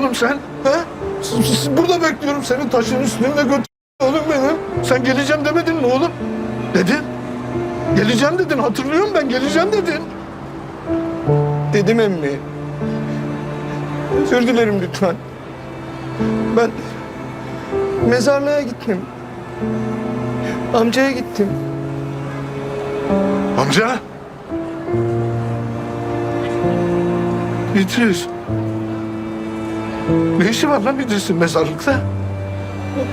oğlum sen? He? Burada bekliyorum senin taşın üstünde götür oğlum benim. Sen geleceğim demedin mi oğlum? Dedin. Geleceğim dedin hatırlıyorum ben geleceğim dedin. Dedim emmi. Özür dilerim lütfen. Ben mezarlığa gittim. Amcaya gittim. Amca. İdris. Ne işi var lan İdris'in mezarlıkta?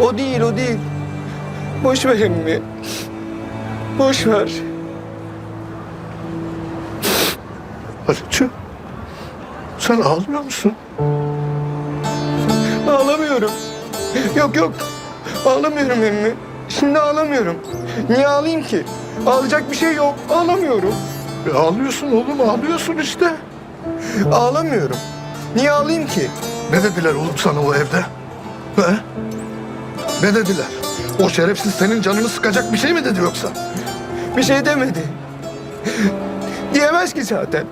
O değil, o değil. Boş ver emmi. Boş ver. Aliço. Sen ağlıyor musun? Ağlamıyorum. Yok yok. Ağlamıyorum emmi. Şimdi ağlamıyorum. Niye ağlayayım ki? Ağlayacak bir şey yok. Ağlamıyorum. E, ağlıyorsun oğlum ağlıyorsun işte. Ağlamıyorum. Niye ağlayayım ki? Ne dediler oğlum sana o evde? He? Ne dediler? O şerefsiz senin canını sıkacak bir şey mi dedi yoksa? Bir şey demedi. Diyemez ki zaten.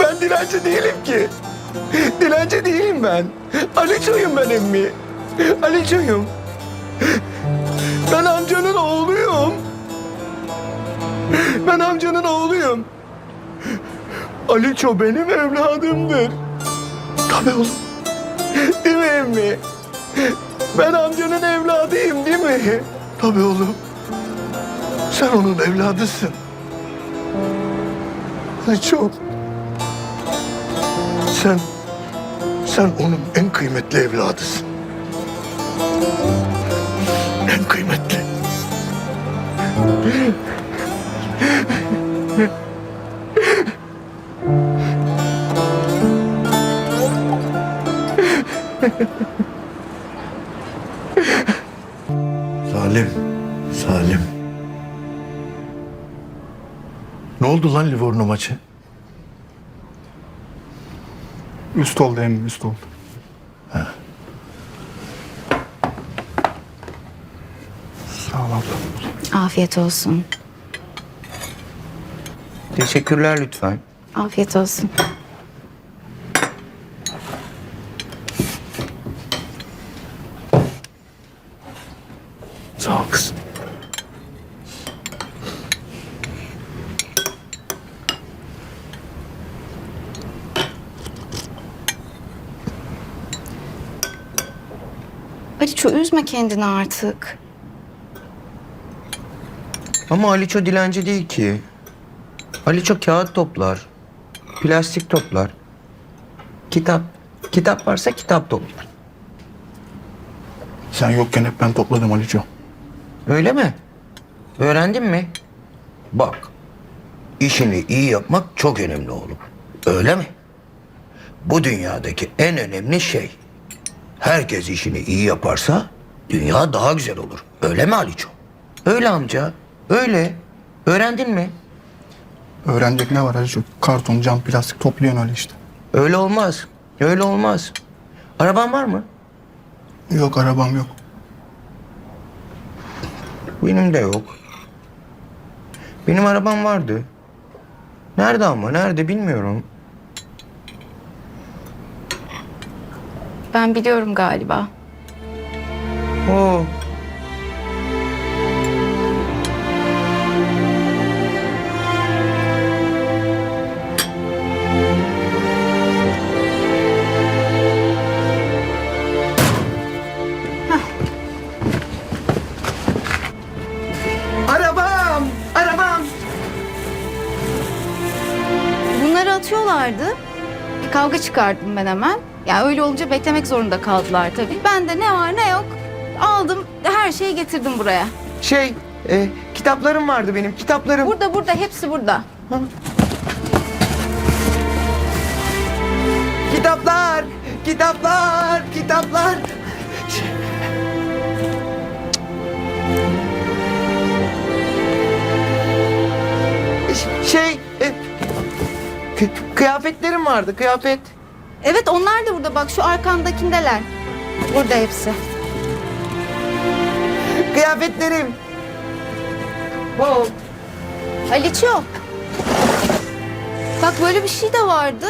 Ben dilenci değilim ki. Dilenci değilim ben. Aliço'yum ben emmi. Aliço'yum. Ben amcanın oğluyum. Ben amcanın oğluyum. Aliço benim evladımdır. Tabii oğlum. Değil mi emmi? Ben amcanın evladıyım değil mi? Tabii oğlum. Sen onun evladısın. Aliço. Sen, sen onun en kıymetli evladısın. En kıymetli. Salim, Salim. Ne oldu lan Livorno maçı? Üst oldu emmi üst oldu. Sağ ol abla. Afiyet olsun. Teşekkürler lütfen. Afiyet olsun. Sağ ol kızım. Aliço üzme kendini artık. Ama Aliço dilenci değil ki. Aliço kağıt toplar. Plastik toplar. Kitap. Kitap varsa kitap toplar. Sen yokken hep ben topladım Aliço. Öyle mi? Öğrendin mi? Bak. işini iyi yapmak çok önemli oğlum. Öyle mi? Bu dünyadaki en önemli şey. Herkes işini iyi yaparsa dünya daha güzel olur. Öyle mi Aliço? Öyle amca. Öyle. Öğrendin mi? Öğrenecek ne var Aliço? Karton, cam, plastik topluyorsun öyle işte. Öyle olmaz. Öyle olmaz. Araban var mı? Yok arabam yok. Benim de yok. Benim arabam vardı. Nerede ama? Nerede bilmiyorum. Ben biliyorum galiba. Oo. çıkardım ben hemen. Ya yani öyle olunca beklemek zorunda kaldılar tabii. Ben de ne var ne yok aldım her şeyi getirdim buraya. Şey e, kitaplarım vardı benim kitaplarım. Burada burada hepsi burada. Kitaplar, kitaplar, kitaplar. Şey, e, kıyafetlerim vardı, kıyafet. Evet onlar da burada bak şu arkandakindeler. Burada hepsi. Kıyafetlerim. Oh. Aliço. Bak böyle bir şey de vardı.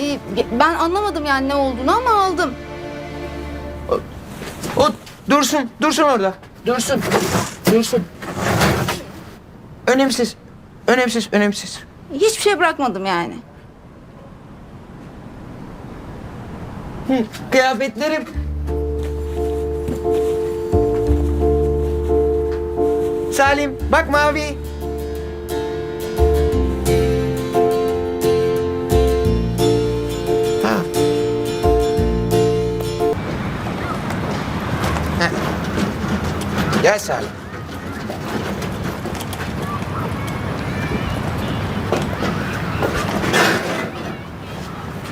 Ee, ben anlamadım yani ne olduğunu ama aldım. O dursun, dursun orada. Dursun, dursun. Önemsiz, önemsiz, önemsiz. Hiçbir şey bırakmadım yani. Kıyafetlerim. Salim, bak mavi. Ha. Heh. Gel Salim.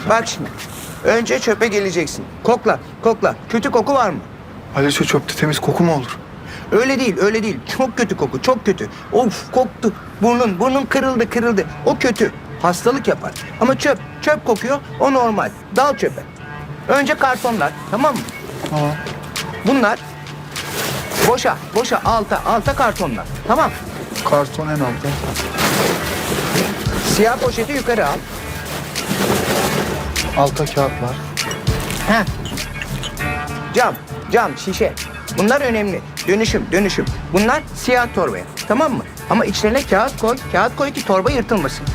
Bak şimdi. Önce çöpe geleceksin. Kokla, kokla. Kötü koku var mı? Aliço çöpte temiz koku mu olur? Öyle değil, öyle değil. Çok kötü koku, çok kötü. Of, koktu. Burnun, burnun kırıldı, kırıldı. O kötü. Hastalık yapar. Ama çöp, çöp kokuyor. O normal. Dal çöpe. Önce kartonlar, tamam mı? Tamam. Bunlar boşa, boşa, alta, alta kartonlar. Tamam. Karton en altta. Siyah poşeti yukarı al. Altta kağıtlar. Heh. Cam, cam, şişe. Bunlar önemli. Dönüşüm, dönüşüm. Bunlar siyah torbaya. Tamam mı? Ama içlerine kağıt koy. Kağıt koy ki torba yırtılmasın.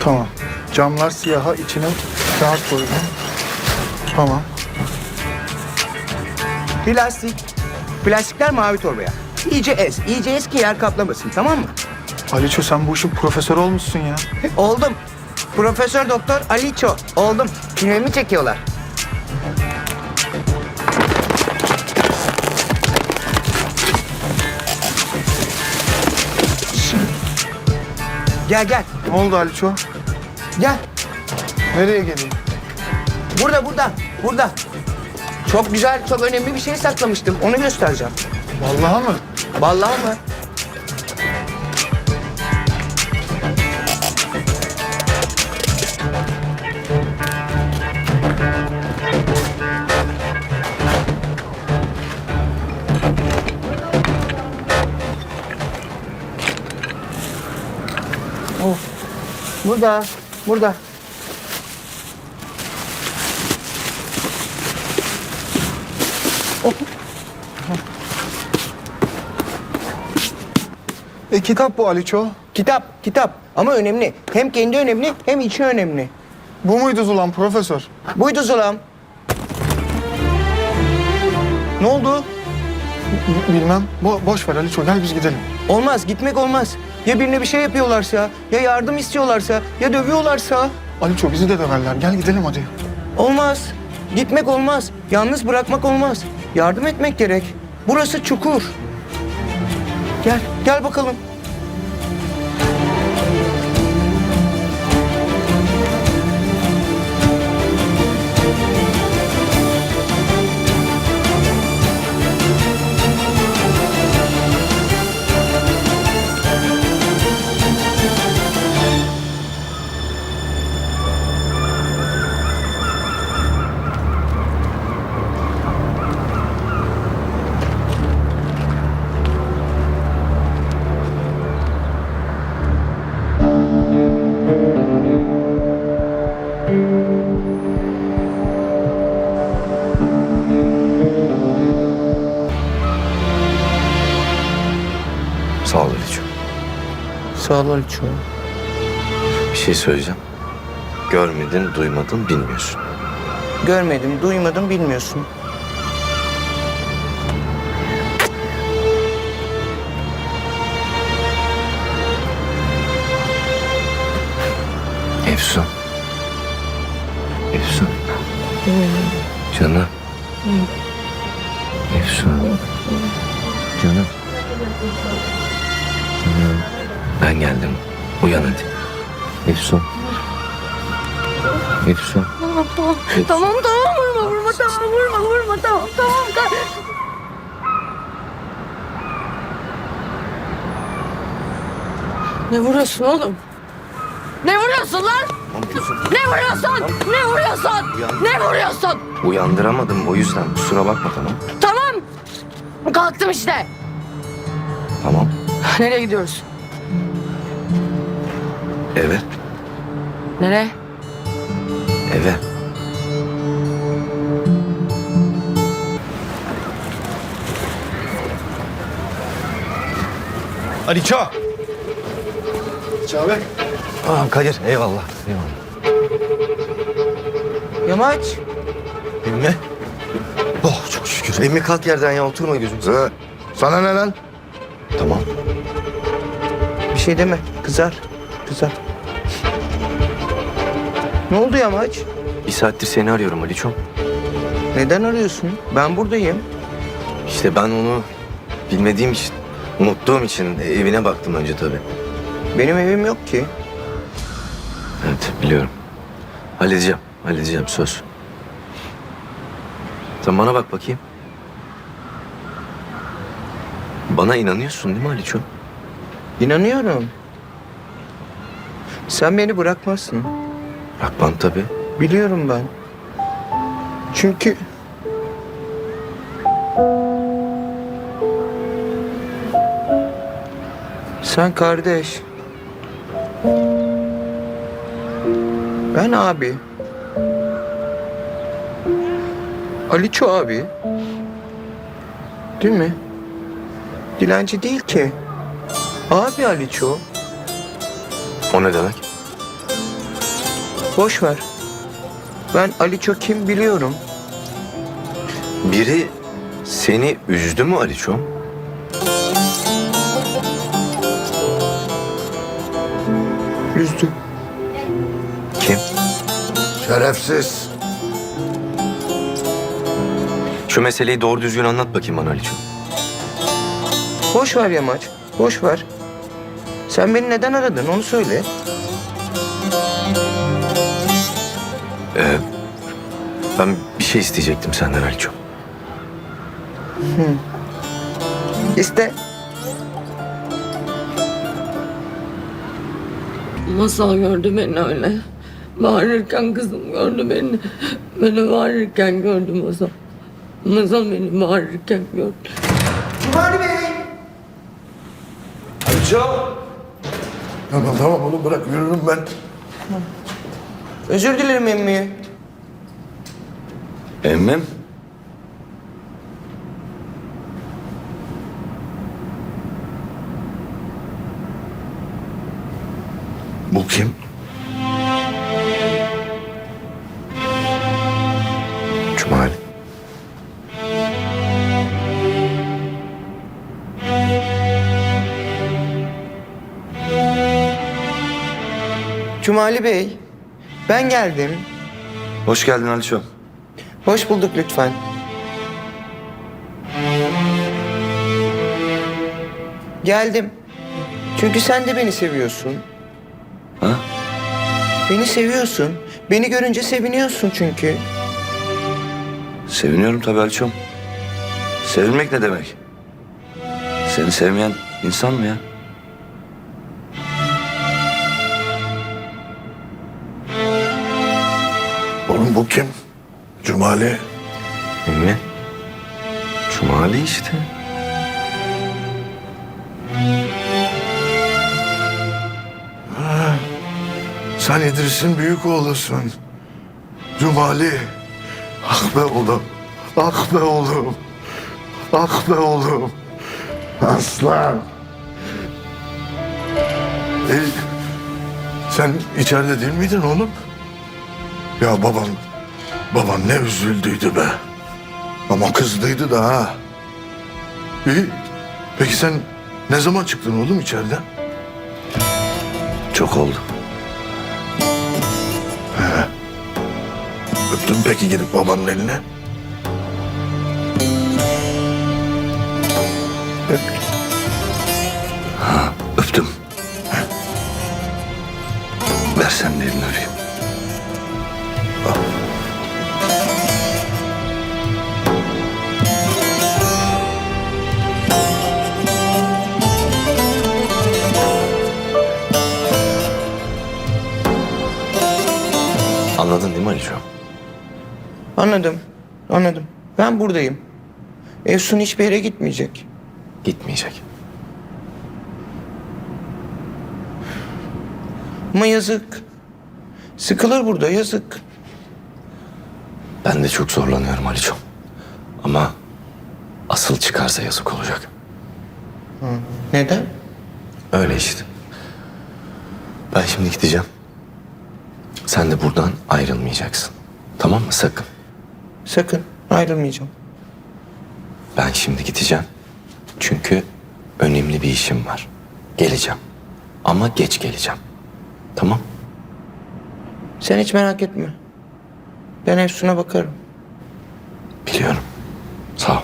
Tamam. Camlar siyaha içine kağıt koydum. Tamam. Plastik. Plastikler mavi torbaya. İyice ez. iyice ez ki yer kaplamasın. Tamam mı? Aliço sen bu işin profesörü olmuşsun ya. Oldum. Profesör Doktor Aliço. Oldum. Filmimi çekiyorlar. Gel gel. Ne oldu Aliço? Gel. Nereye geleyim? Burada burada. Burada. Çok güzel, çok önemli bir şey saklamıştım. Onu göstereceğim. Vallahi mı? Vallahi mı? Burada, burada. E kitap bu Aliço. Kitap, kitap. Ama önemli. Hem kendi önemli, hem içi önemli. Bu muydu Zulan profesör? Buydu Zulam. Ne oldu? Bilmem. Bo boş ver Aliço gel biz gidelim. Olmaz, gitmek olmaz. Ya birine bir şey yapıyorlarsa, ya yardım istiyorlarsa, ya dövüyorlarsa. Aliço bizi de döverler. Gel gidelim hadi. Olmaz. Gitmek olmaz. Yalnız bırakmak olmaz. Yardım etmek gerek. Burası çukur. Gel, gel bakalım. Sağ ol Aliço. Bir şey söyleyeceğim. Görmedin, duymadın, bilmiyorsun. Görmedim, duymadım, bilmiyorsun. Efsun. Efsun. Canım. Efsun. Canım. Ben geldim. Uyan hadi. Efsun. Efsun. Tamam tamam vurma vurma tamam vurma vurma tamam tamam. Ne vuruyorsun oğlum? Ne vuruyorsun? vuruyorsun lan? Ne vuruyorsun? Ne vuruyorsun? Ne vuruyorsun? Uyandıramadım o yüzden kusura bakma tamam. Tamam. Kalktım işte. Tamam. Nereye gidiyoruz? Eve. Nereye? Eve. Ali Çağ. Çağ Bey. Aa Kadir eyvallah. Eyvallah. Yamaç. Emmi. Oh çok şükür. Emmi kalk yerden ya oturma gözüm. Ee, sana ne lan? Tamam. Bir şey deme. Kızar. Kızar. Ne oldu Yamaç? Bir saattir seni arıyorum Aliçom. Neden arıyorsun? Ben buradayım. İşte ben onu bilmediğim için, unuttuğum için evine baktım önce tabii. Benim evim yok ki. Evet biliyorum. Halledeceğim. Halledeceğim söz. Sen bana bak bakayım. Bana inanıyorsun değil mi Aliço? İnanıyorum. Sen beni bırakmazsın. Bırakmam tabii. Biliyorum ben. Çünkü... Sen kardeş. Ben abi. Aliço abi. Değil mi? Dilenci değil ki. Abi Aliço. O ne demek? Boş ver. Ben Aliço kim biliyorum. Biri seni üzdü mü Aliço? Üzdü. Kim? Şerefsiz. Şu meseleyi doğru düzgün anlat bakayım bana Aliço. Boş ver Yamaç. Boş ver. Sen beni neden aradın onu söyle. Ee, ben bir şey isteyecektim senden Aliço. İste. Masal gördü beni öyle. Bağırırken kızım gördü beni. Beni bağırırken gördü Masal. Masal beni bağırırken gördü. Tamam tamam oğlum bırak yürürüm ben. Özür dilerim emmi. Emmim. Bu kim? Cumali Bey. Ben geldim. Hoş geldin Aliço. Hoş bulduk lütfen. Geldim. Çünkü sen de beni seviyorsun. Ha? Beni seviyorsun. Beni görünce seviniyorsun çünkü. Seviniyorum tabii Aliço'm. Sevilmek ne demek? Seni sevmeyen insan mı ya? Bu kim? Cumali. Emmi. Cumali işte. Sen İdris'in büyük oğlusun. Cumali. Ah be oğlum. Ah be oğlum. Ah be oğlum. Aslan. E, sen içeride değil miydin oğlum? Ya babam, babam ne üzüldüydü be. Ama kızdıydı da ha. İyi. Peki sen ne zaman çıktın oğlum içeriden? Çok oldu. Öptün peki gidip babanın eline? Öp. Öptüm. Ver sen de elini öpeyim. Anladın değil mi Aliço? Anladım. Anladım. Ben buradayım. Efsun hiçbir yere gitmeyecek. Gitmeyecek. Ama yazık. Sıkılır burada yazık. Ben de çok zorlanıyorum Aliço. Ama asıl çıkarsa yazık olacak. Neden? Öyle işte. Ben şimdi gideceğim. Sen de buradan ayrılmayacaksın. Tamam mı? Sakın. Sakın ayrılmayacağım. Ben şimdi gideceğim. Çünkü önemli bir işim var. Geleceğim. Ama geç geleceğim. Tamam? Sen hiç merak etme. Ben Efsun'a bakarım. Biliyorum. Sağ ol.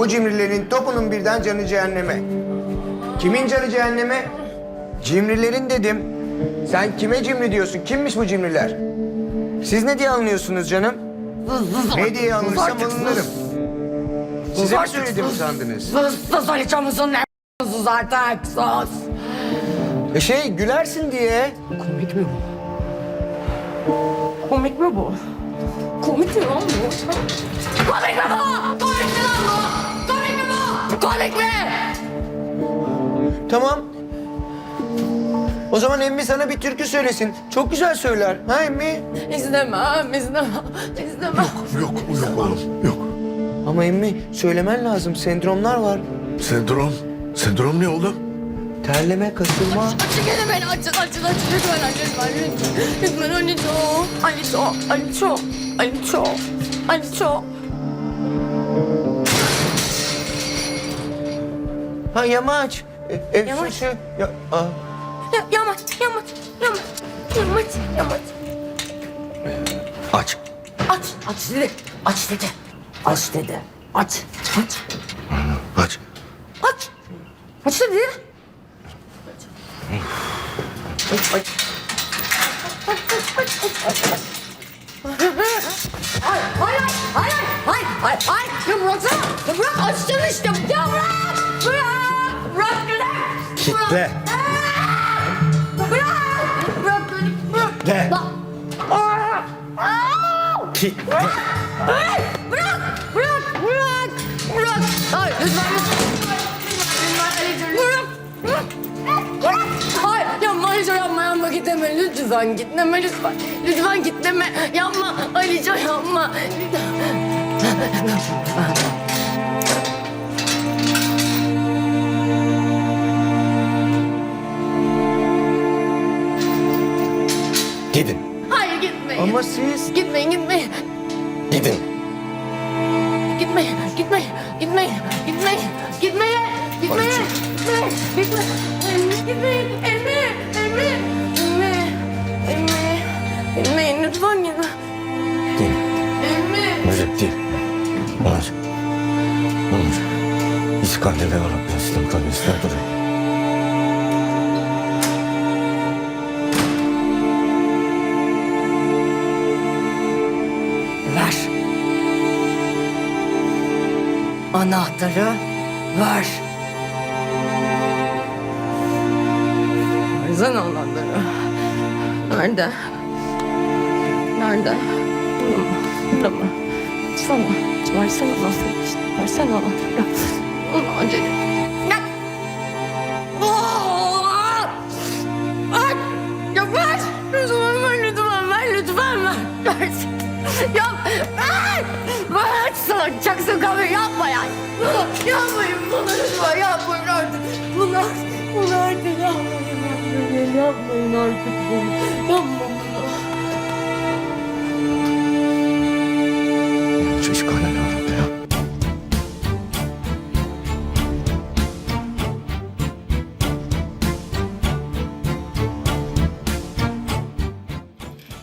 Bu cimrilerin topunun birden canı cehenneme. Kimin canı cehenneme? Cimrilerin dedim. Sen kime cimri diyorsun? Kimmiş bu cimriler? Siz ne diye anlıyorsunuz canım? Ne diye anlırsam alınırım. Size mi söyledim sandınız? Sus sus ne sus artık sus. E şey gülersin diye. Komik mi bu? Komik mi bu? Komik mi bu? Tamam. O zaman emmi sana bir türkü söylesin. Çok güzel söyler. Ha emmi? İstemem, istemem, istemem. Yok yok oğlum yok. Ama emmi söylemen lazım. Sendromlar var. Sendrom. Sendrom ne oğlum? Terleme, kasılma. Açın gene beni açın, açın, açın. Lütfen, lütfen, lütfen. Lütfen Aliço, Aliço, Aliço, Aliço, Aliço. Ha yamaç. E, Efsun Yamaç. şey- Ya, aa. Ya, yamaç, yamaç, yamaç, yamaç, yamaç. Aç. Aç, aç dedi, aç dedi. Aç dedi, aç, aç, Aç. aç. Aç dedi. Aç, aç. Ay, ay, ay, ay, ay, ay, ay, ya bırak açtın işte, ya bırak, bırak, beni. Kitle. Bırak, bırak beni, bırak. De. Bak. Kitle. Bırak! Bırak! Bırak! Bırak! Bırak! Hayır lütfen lütfen. Lütfen Bırak! Bırak! Bırak! Hayır yapma Alico yapma yapma gitme lütfen gitme lütfen. Lütfen gitme yapma Alico yapma. Gidin. Ama siz... Gitmeyin gitmeyin. Gidin. Gitmeyin, gitmeyin, gitmeyin, gitmeyin, gitmeyin, gitmeyin, gitmeyin, gitmeyin, gitmeyin, Emre, Emre, Emre, Emre, gitmeyin, lütfen gitme. Değil. Emre. Öyle değil. Onur. Onur. İskandile var. İslam kalbisler buraya. Ver. Anahtarı ver. Versene anahtarı. Nerede? Nerede? Burada mı? Burada mı? Sana. Versene anahtarı işte. Versene anahtarı. gördük.